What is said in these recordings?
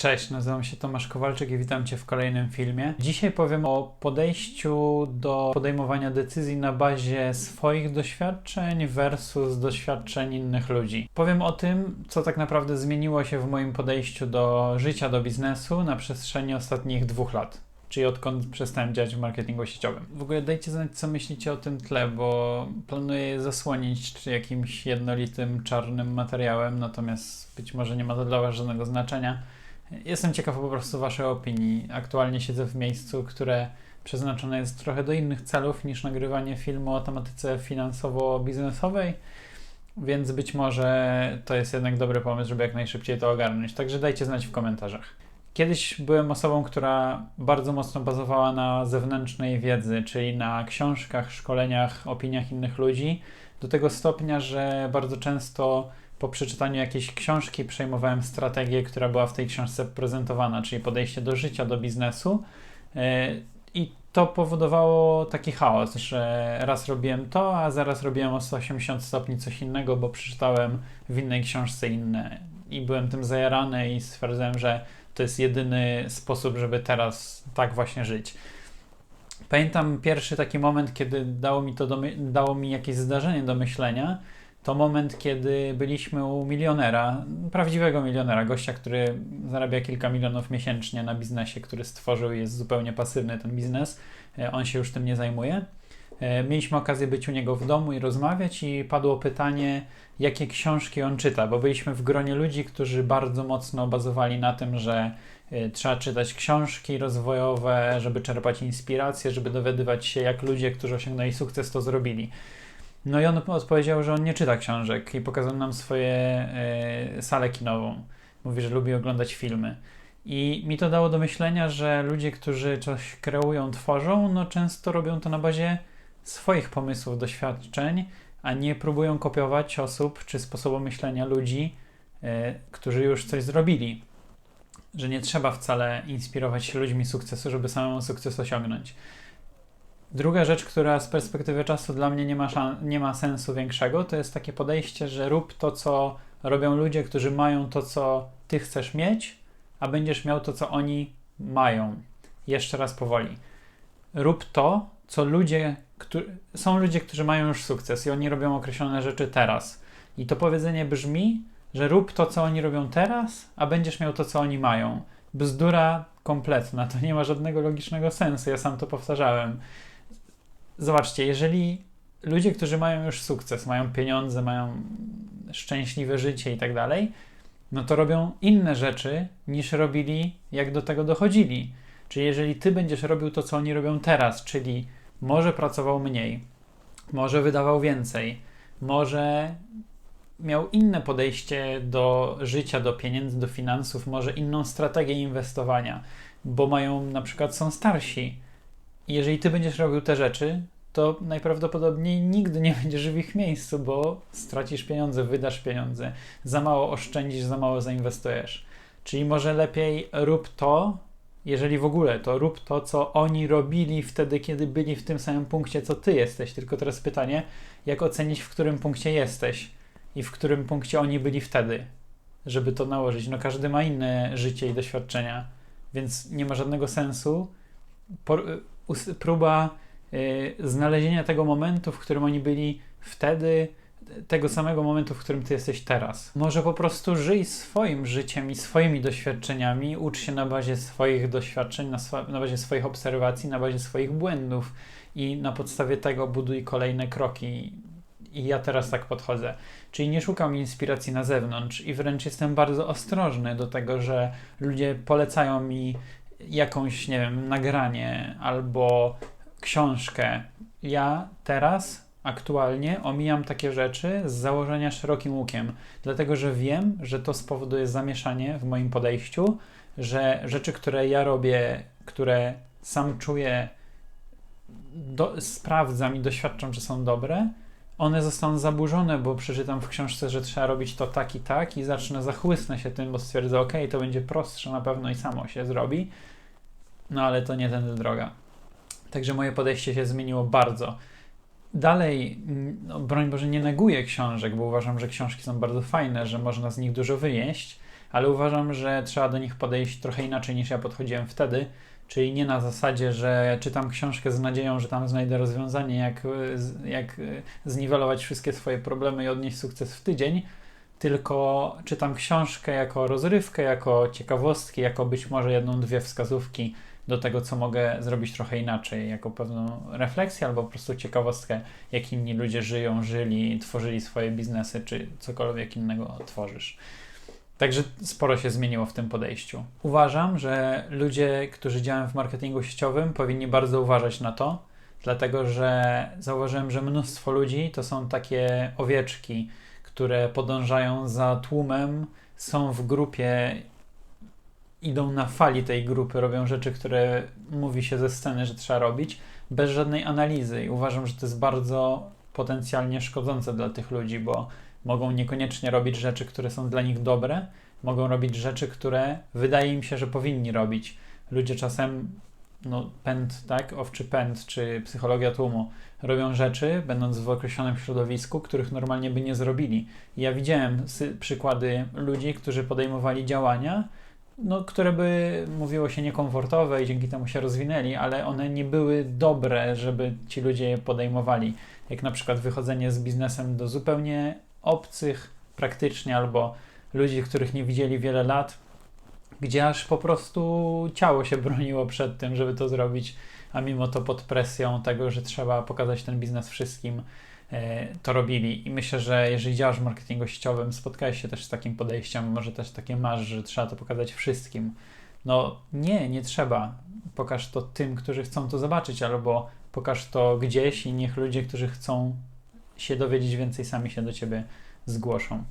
Cześć, nazywam się Tomasz Kowalczyk i witam Cię w kolejnym filmie. Dzisiaj powiem o podejściu do podejmowania decyzji na bazie swoich doświadczeń versus doświadczeń innych ludzi. Powiem o tym, co tak naprawdę zmieniło się w moim podejściu do życia, do biznesu na przestrzeni ostatnich dwóch lat. Czyli odkąd przestałem działać w marketingu sieciowym. W ogóle dajcie znać, co myślicie o tym tle, bo planuję je zasłonić czy jakimś jednolitym, czarnym materiałem, natomiast być może nie ma to dla Was żadnego znaczenia Jestem ciekaw po prostu Waszej opinii. Aktualnie siedzę w miejscu, które przeznaczone jest trochę do innych celów niż nagrywanie filmu o tematyce finansowo-biznesowej, więc być może to jest jednak dobry pomysł, żeby jak najszybciej to ogarnąć. Także dajcie znać w komentarzach. Kiedyś byłem osobą, która bardzo mocno bazowała na zewnętrznej wiedzy, czyli na książkach, szkoleniach, opiniach innych ludzi, do tego stopnia, że bardzo często po przeczytaniu jakiejś książki przejmowałem strategię, która była w tej książce prezentowana, czyli podejście do życia, do biznesu. E, I to powodowało taki chaos, że raz robiłem to, a zaraz robiłem o 180 stopni coś innego, bo przeczytałem w innej książce inne. I byłem tym zajarany i stwierdzałem, że to jest jedyny sposób, żeby teraz tak właśnie żyć. Pamiętam pierwszy taki moment, kiedy dało mi to dało mi jakieś zdarzenie do myślenia to moment, kiedy byliśmy u milionera, prawdziwego milionera, gościa, który zarabia kilka milionów miesięcznie na biznesie, który stworzył i jest zupełnie pasywny ten biznes. E, on się już tym nie zajmuje. E, mieliśmy okazję być u niego w domu i rozmawiać, i padło pytanie, jakie książki on czyta, bo byliśmy w gronie ludzi, którzy bardzo mocno bazowali na tym, że e, trzeba czytać książki rozwojowe, żeby czerpać inspirację, żeby dowiadywać się, jak ludzie, którzy osiągnęli sukces, to zrobili. No i on odpowiedział, że on nie czyta książek i pokazał nam swoje e, salę kinową. Mówi, że lubi oglądać filmy. I mi to dało do myślenia, że ludzie, którzy coś kreują, tworzą, no często robią to na bazie swoich pomysłów, doświadczeń, a nie próbują kopiować osób czy sposobu myślenia ludzi, e, którzy już coś zrobili. Że nie trzeba wcale inspirować się ludźmi sukcesu, żeby samemu sukces osiągnąć. Druga rzecz, która z perspektywy czasu dla mnie nie ma, nie ma sensu większego, to jest takie podejście, że rób to, co robią ludzie, którzy mają to, co ty chcesz mieć, a będziesz miał to, co oni mają. Jeszcze raz powoli. Rób to, co ludzie, którzy, są ludzie, którzy mają już sukces i oni robią określone rzeczy teraz. I to powiedzenie brzmi, że rób to, co oni robią teraz, a będziesz miał to, co oni mają. Bzdura kompletna, to nie ma żadnego logicznego sensu, ja sam to powtarzałem zobaczcie, jeżeli ludzie, którzy mają już sukces, mają pieniądze, mają szczęśliwe życie i tak dalej, no to robią inne rzeczy niż robili, jak do tego dochodzili. Czyli jeżeli ty będziesz robił to, co oni robią teraz, czyli może pracował mniej, może wydawał więcej, może miał inne podejście do życia, do pieniędzy, do finansów, może inną strategię inwestowania, bo mają na przykład są starsi, jeżeli ty będziesz robił te rzeczy, to najprawdopodobniej nigdy nie będziesz w ich miejscu, bo stracisz pieniądze, wydasz pieniądze, za mało oszczędzisz, za mało zainwestujesz. Czyli może lepiej rób to, jeżeli w ogóle, to rób to, co oni robili wtedy, kiedy byli w tym samym punkcie, co ty jesteś. Tylko teraz pytanie, jak ocenić, w którym punkcie jesteś i w którym punkcie oni byli wtedy, żeby to nałożyć. No każdy ma inne życie i doświadczenia, więc nie ma żadnego sensu próba y, znalezienia tego momentu, w którym oni byli wtedy, tego samego momentu, w którym ty jesteś teraz. Może po prostu żyj swoim życiem i swoimi doświadczeniami, ucz się na bazie swoich doświadczeń, na, na bazie swoich obserwacji, na bazie swoich błędów i na podstawie tego buduj kolejne kroki. I ja teraz tak podchodzę. Czyli nie szukam inspiracji na zewnątrz i wręcz jestem bardzo ostrożny do tego, że ludzie polecają mi jakąś, nie wiem, nagranie albo książkę. Ja teraz aktualnie omijam takie rzeczy z założenia szerokim łukiem, dlatego że wiem, że to spowoduje zamieszanie w moim podejściu, że rzeczy, które ja robię, które sam czuję, do, sprawdzam i doświadczam, że są dobre, one zostaną zaburzone, bo przeczytam w książce, że trzeba robić to tak i tak i zacznę zachłysnę się tym, bo stwierdzę, ok, to będzie prostsze na pewno i samo się zrobi. No ale to nie tędy droga. Także moje podejście się zmieniło bardzo. Dalej, no, broń Boże, nie neguję książek, bo uważam, że książki są bardzo fajne, że można z nich dużo wyjeść, ale uważam, że trzeba do nich podejść trochę inaczej niż ja podchodziłem wtedy. Czyli nie na zasadzie, że czytam książkę z nadzieją, że tam znajdę rozwiązanie, jak, jak zniwelować wszystkie swoje problemy i odnieść sukces w tydzień, tylko czytam książkę jako rozrywkę, jako ciekawostki, jako być może jedną, dwie wskazówki do tego, co mogę zrobić trochę inaczej, jako pewną refleksję albo po prostu ciekawostkę, jak inni ludzie żyją, żyli, tworzyli swoje biznesy, czy cokolwiek innego tworzysz. Także sporo się zmieniło w tym podejściu. Uważam, że ludzie, którzy działają w marketingu sieciowym, powinni bardzo uważać na to, dlatego że zauważyłem, że mnóstwo ludzi to są takie owieczki, które podążają za tłumem, są w grupie, idą na fali tej grupy, robią rzeczy, które mówi się ze sceny, że trzeba robić, bez żadnej analizy. I uważam, że to jest bardzo potencjalnie szkodzące dla tych ludzi, bo mogą niekoniecznie robić rzeczy, które są dla nich dobre, mogą robić rzeczy, które wydaje im się, że powinni robić. Ludzie czasem, no pęd, tak, owczy pęd, czy psychologia tłumu, robią rzeczy, będąc w określonym środowisku, których normalnie by nie zrobili. Ja widziałem przykłady ludzi, którzy podejmowali działania, no, które by mówiło się niekomfortowe i dzięki temu się rozwinęli, ale one nie były dobre, żeby ci ludzie je podejmowali. Jak na przykład wychodzenie z biznesem do zupełnie obcych praktycznie albo ludzi, których nie widzieli wiele lat, gdzie aż po prostu ciało się broniło przed tym, żeby to zrobić, a mimo to pod presją tego, że trzeba pokazać ten biznes wszystkim, to robili. I myślę, że jeżeli działasz w marketingu sieciowym, spotkałeś się też z takim podejściem, może też takie masz, że trzeba to pokazać wszystkim. No nie, nie trzeba. Pokaż to tym, którzy chcą to zobaczyć, albo pokaż to gdzieś i niech ludzie, którzy chcą się dowiedzieć więcej, sami się do ciebie zgłoszą.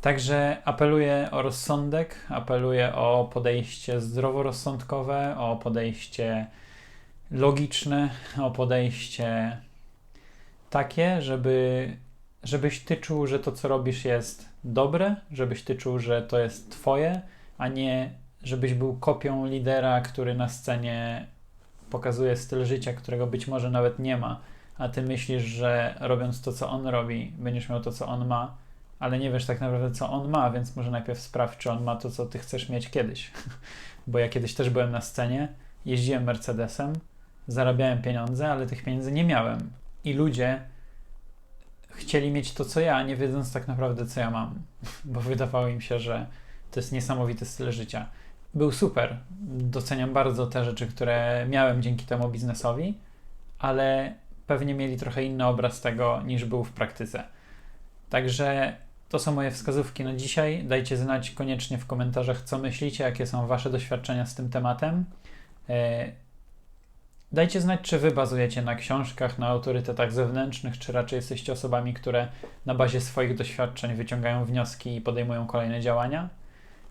Także apeluję o rozsądek, apeluję o podejście zdroworozsądkowe, o podejście logiczne, o podejście takie, żeby, żebyś ty czuł, że to, co robisz, jest dobre, żebyś ty czuł, że to jest twoje, a nie żebyś był kopią lidera, który na scenie pokazuje styl życia, którego być może nawet nie ma, a ty myślisz, że robiąc to, co on robi, będziesz miał to, co on ma, ale nie wiesz tak naprawdę, co on ma, więc może najpierw sprawdź, czy on ma to, co ty chcesz mieć kiedyś. Bo ja kiedyś też byłem na scenie, jeździłem Mercedesem, zarabiałem pieniądze, ale tych pieniędzy nie miałem. I ludzie chcieli mieć to, co ja, nie wiedząc tak naprawdę, co ja mam, bo wydawało im się, że to jest niesamowity styl życia. Był super. Doceniam bardzo te rzeczy, które miałem dzięki temu biznesowi, ale pewnie mieli trochę inny obraz tego, niż był w praktyce. Także to są moje wskazówki na dzisiaj. Dajcie znać koniecznie w komentarzach, co myślicie, jakie są Wasze doświadczenia z tym tematem. Dajcie znać, czy Wy bazujecie na książkach, na autorytetach zewnętrznych, czy raczej jesteście osobami, które na bazie swoich doświadczeń wyciągają wnioski i podejmują kolejne działania.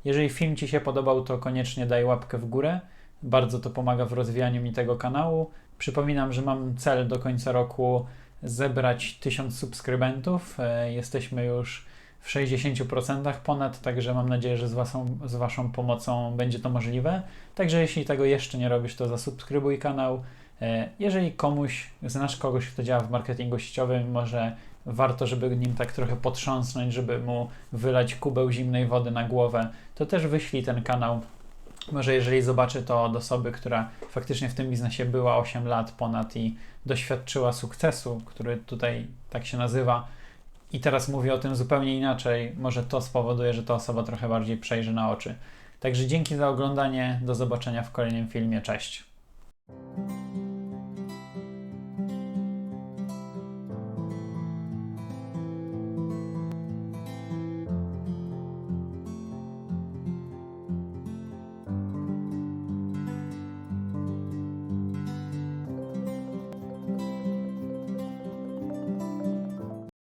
Jeżeli film Ci się podobał, to koniecznie daj łapkę w górę. Bardzo to pomaga w rozwijaniu mi tego kanału. Przypominam, że mam cel do końca roku zebrać 1000 subskrybentów. E, jesteśmy już w 60% ponad, także mam nadzieję, że z waszą, z waszą pomocą będzie to możliwe. Także jeśli tego jeszcze nie robisz, to zasubskrybuj kanał. E, jeżeli komuś, znasz kogoś, kto działa w marketingu sieciowym, może warto, żeby nim tak trochę potrząsnąć, żeby mu wylać kubeł zimnej wody na głowę, to też wyślij ten kanał może jeżeli zobaczy to od osoby, która faktycznie w tym biznesie była 8 lat ponad i doświadczyła sukcesu, który tutaj tak się nazywa, i teraz mówi o tym zupełnie inaczej, może to spowoduje, że ta osoba trochę bardziej przejrzy na oczy. Także dzięki za oglądanie, do zobaczenia w kolejnym filmie, cześć.